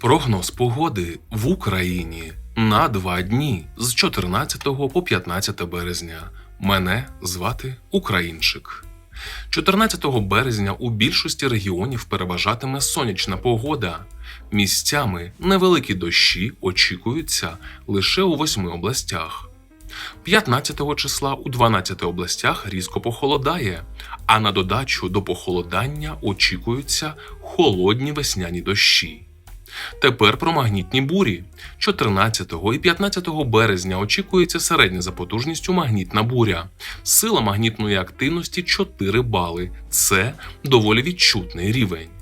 Прогноз погоди в Україні на два дні з 14 по 15 березня. Мене звати Українчик. 14 березня у більшості регіонів переважатиме сонячна погода. Місцями невеликі дощі очікуються лише у восьми областях. 15 числа у 12 областях різко похолодає, а на додачу до похолодання очікуються холодні весняні дощі. Тепер про магнітні бурі. 14 і 15 березня очікується середня за потужністю магнітна буря. Сила магнітної активності 4 бали. Це доволі відчутний рівень.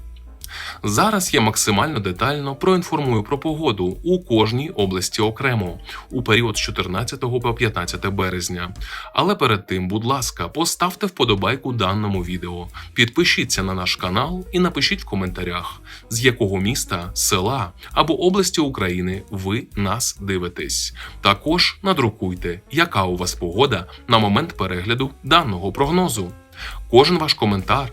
Зараз я максимально детально проінформую про погоду у кожній області окремо у період з 14 по 15 березня. Але перед тим, будь ласка, поставте вподобайку даному відео, підпишіться на наш канал і напишіть в коментарях, з якого міста, села або області України ви нас дивитесь. Також надрукуйте, яка у вас погода на момент перегляду даного прогнозу. Кожен ваш коментар,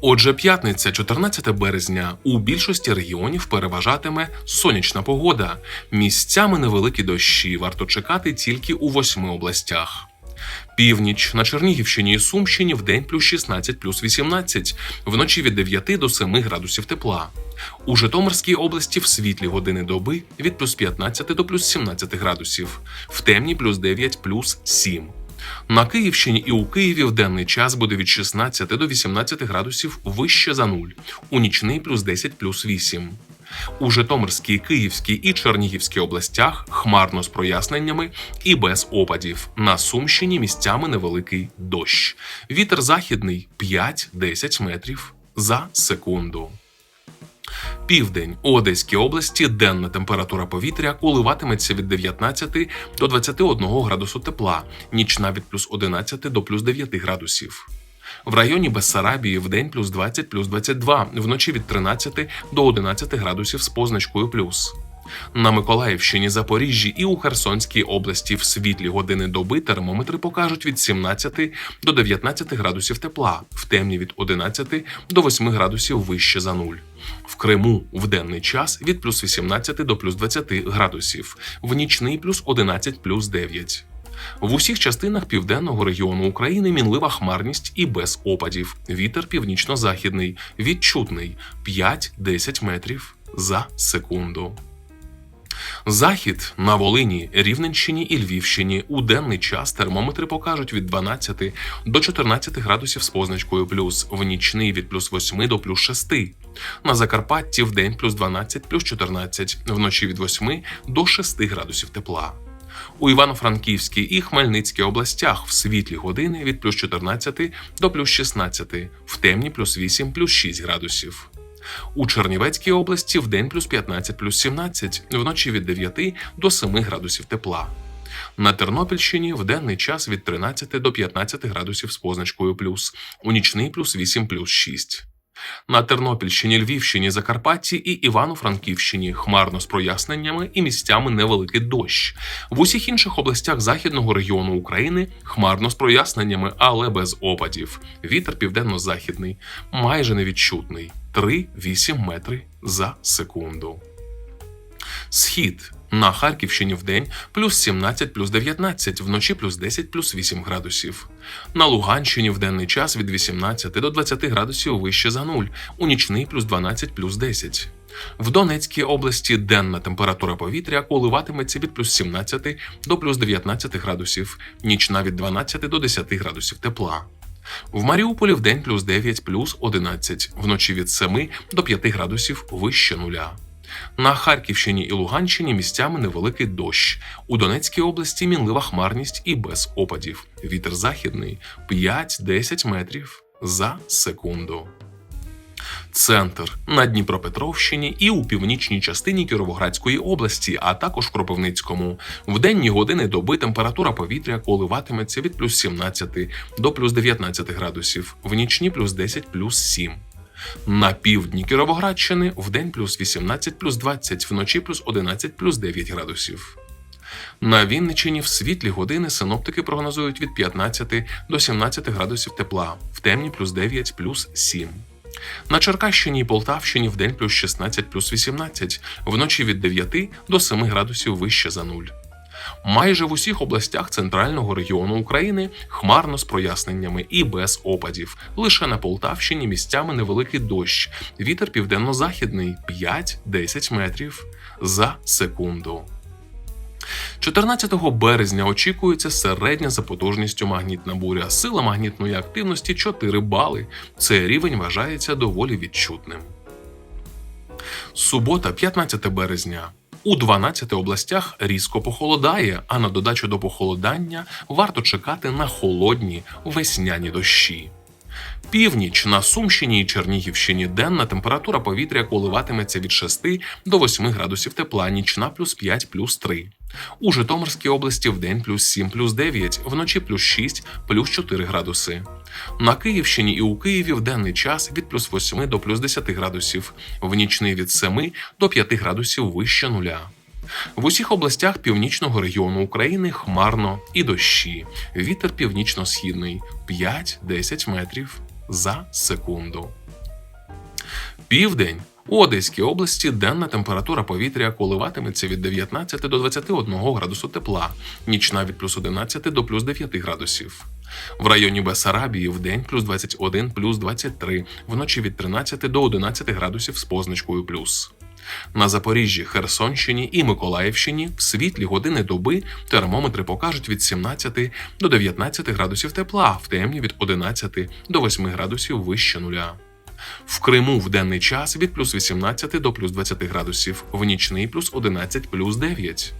Отже, п'ятниця, 14 березня, у більшості регіонів переважатиме сонячна погода. Місцями невеликі дощі варто чекати тільки у восьми областях. Північ на Чернігівщині і Сумщині в день плюс 16 плюс 18, вночі від 9 до 7 градусів тепла. У Житомирській області в світлі години доби від плюс 15 до плюс 17 градусів, в темні плюс 9 плюс 7. На Київщині і у Києві в денний час буде від 16 до 18 градусів вище за нуль, у нічний плюс 10 плюс 8. У Житомирській, Київській і Чернігівській областях хмарно з проясненнями і без опадів. На Сумщині місцями невеликий дощ. Вітер західний 5-10 метрів за секунду. Південь у Одеській області денна температура повітря коливатиметься від 19 до 21 градусу тепла, нічна від плюс 11 до плюс 9 градусів. В районі Бессарабії в день плюс 20 плюс 22, вночі від 13 до 11 градусів з позначкою плюс. На Миколаївщині, Запоріжжі і у Херсонській області в світлі години доби термометри покажуть від 17 до 19 градусів тепла, в темні від 11 до 8 градусів вище за нуль. В Криму в денний час від плюс 18 до плюс 20 градусів, в нічний плюс 11 плюс 9. В усіх частинах південного регіону України мінлива хмарність і без опадів. Вітер північно-західний, відчутний 5-10 метрів за секунду. Захід на Волині, Рівненщині і Львівщині у денний час термометри покажуть від 12 до 14 градусів з позначкою плюс, в нічний від плюс 8 до плюс 6. На Закарпатті в день плюс 12 плюс 14, вночі від 8 до 6 градусів тепла. У Івано-Франківській і Хмельницькій областях в світлі години від плюс 14 до плюс 16, в темні плюс 8 плюс 6 градусів. У Чернівецькій області в день плюс 15 плюс 17, вночі від 9 до 7 градусів тепла. На Тернопільщині в денний час від 13 до 15 градусів з позначкою плюс, у нічний плюс 8 плюс 6. На Тернопільщині, Львівщині, Закарпатті і Івано-Франківщині хмарно з проясненнями і місцями невеликий дощ. В усіх інших областях західного регіону України хмарно з проясненнями, але без опадів. Вітер південно-західний, майже невідчутний 3-8 метри за секунду. Схід на Харківщині в день плюс 17 плюс 19, вночі плюс 10 плюс 8 градусів. На Луганщині в денний час від 18 до 20 градусів вище за нуль, у нічний плюс 12 плюс 10. В Донецькій області денна температура повітря коливатиметься від плюс 17 до плюс 19 градусів, нічна від 12 до 10 градусів тепла. В Маріуполі в день плюс 9 плюс 11, вночі від 7 до 5 градусів вище нуля. На Харківщині і Луганщині місцями невеликий дощ. У Донецькій області мінлива хмарність і без опадів. Вітер західний 5-10 метрів за секунду. Центр на Дніпропетровщині і у північній частині Кіровоградської області, а також Кропивницькому. В денні години доби температура повітря коливатиметься від плюс 17 до плюс 19 градусів, в нічні плюс 10 плюс 7. На півдні Кіровоградщини в день плюс 18 плюс 20, вночі плюс 11 плюс 9 градусів. На Вінниччині в світлі години синоптики прогнозують від 15 до 17 градусів тепла, в темні плюс 9 плюс 7. На Черкащині і Полтавщині в день плюс 16 плюс 18, вночі від 9 до 7 градусів вище за нуль. Майже в усіх областях центрального регіону України хмарно з проясненнями і без опадів. Лише на Полтавщині місцями невеликий дощ. Вітер південно-західний 5-10 метрів за секунду. 14 березня очікується середня за потужністю магнітна буря. Сила магнітної активності 4 бали. Цей рівень вважається доволі відчутним. Субота, 15 березня. У 12 областях різко похолодає, а на додачу до похолодання варто чекати на холодні весняні дощі. Північ на Сумщині і Чернігівщині денна температура повітря коливатиметься від 6 до 8 градусів тепла, нічна плюс 5 плюс 3. У Житомирській області в день плюс 7 плюс 9, вночі плюс 6 плюс 4 градуси. На Київщині і у Києві в денний час від плюс 8 до плюс 10 градусів, в нічний від 7 до 5 градусів вище нуля. В усіх областях північного регіону України хмарно і дощі. Вітер північно-східний 5-10 метрів за секунду. Південь. У Одеській області денна температура повітря коливатиметься від 19 до 21 градусу тепла, нічна від плюс 11 до плюс 9 градусів. В районі Бесарабії в день плюс 21 плюс 23, вночі від 13 до 11 градусів з позначкою плюс. На Запоріжжі, Херсонщині і Миколаївщині в світлі години доби термометри покажуть від 17 до 19 градусів тепла, в темні від 11 до 8 градусів вище нуля. В Криму в денний час від плюс 18 до плюс 20 градусів, в нічний плюс 11 плюс 9.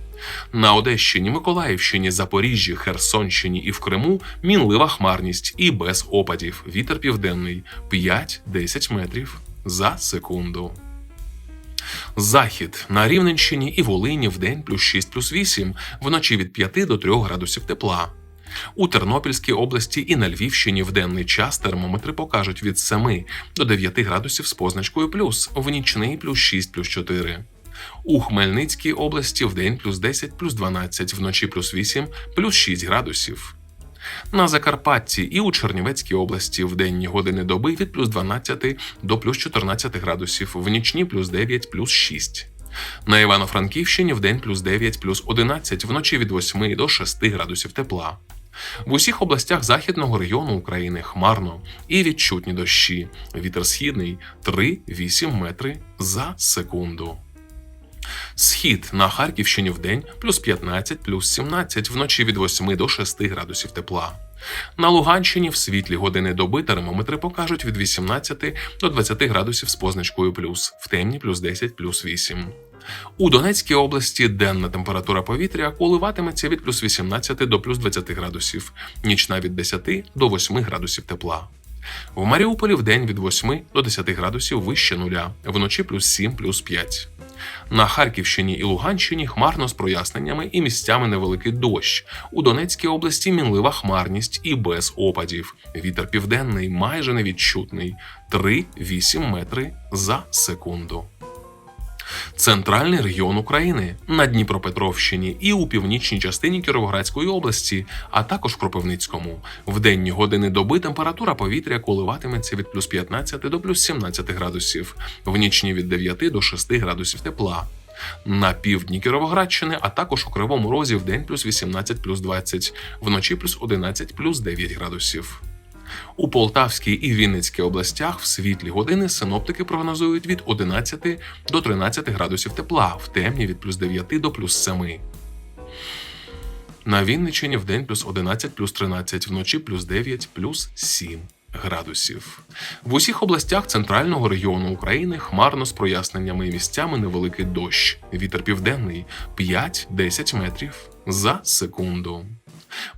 На Одещині, Миколаївщині, Запоріжжі, Херсонщині і в Криму мінлива хмарність і без опадів. Вітер південний 5-10 метрів за секунду. Захід на Рівненщині і Волині в день плюс 6 плюс 8, вночі від 5 до 3 градусів тепла. У Тернопільській області і на Львівщині в денний час термометри покажуть від 7 до 9 градусів з позначкою плюс, в нічний плюс 6 плюс 4. У Хмельницькій області в день плюс 10 плюс 12, вночі плюс 8 плюс 6 градусів. На Закарпатті і у Чернівецькій області в денні години доби від плюс 12 до плюс 14 градусів, в нічні плюс 9 плюс 6. На Івано-Франківщині в день плюс 9 плюс 11, вночі від 8 до 6 градусів тепла. В усіх областях західного регіону України хмарно і відчутні дощі. Вітер східний 3-8 метри за секунду. Схід на Харківщині в день плюс 15 плюс 17, вночі від 8 до 6 градусів тепла. На Луганщині в світлі години доби термометри покажуть від 18 до 20 градусів з позначкою плюс, в темні плюс 10 плюс 8. У Донецькій області денна температура повітря коливатиметься від плюс 18 до плюс 20 градусів, нічна від 10 до 8 градусів тепла. В Маріуполі в день від 8 до 10 градусів вище нуля, вночі плюс 7 плюс 5. На Харківщині і Луганщині хмарно з проясненнями і місцями невеликий дощ. У Донецькій області мінлива хмарність і без опадів. Вітер південний майже невідчутний 3-8 метри за секунду. Центральний регіон України на Дніпропетровщині і у північній частині Кіровоградської області, а також в Кропивницькому. В денні години доби температура повітря коливатиметься від плюс 15 до плюс 17 градусів, в нічні від 9 до 6 градусів тепла. На півдні Кіровоградщини, а також у Кривому Розі в день плюс 18 плюс 20, вночі плюс 11 плюс 9 градусів. У Полтавській і Вінницькій областях в світлі години синоптики прогнозують від 11 до 13 градусів тепла, в темні від плюс 9 до плюс 7. На Вінниччині в день плюс 11 плюс 13, вночі плюс 9 плюс 7 градусів. В усіх областях центрального регіону України хмарно з проясненнями і місцями невеликий дощ. Вітер південний 5-10 метрів за секунду.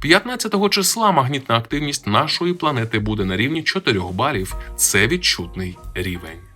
15 числа магнітна активність нашої планети буде на рівні 4 балів. Це відчутний рівень.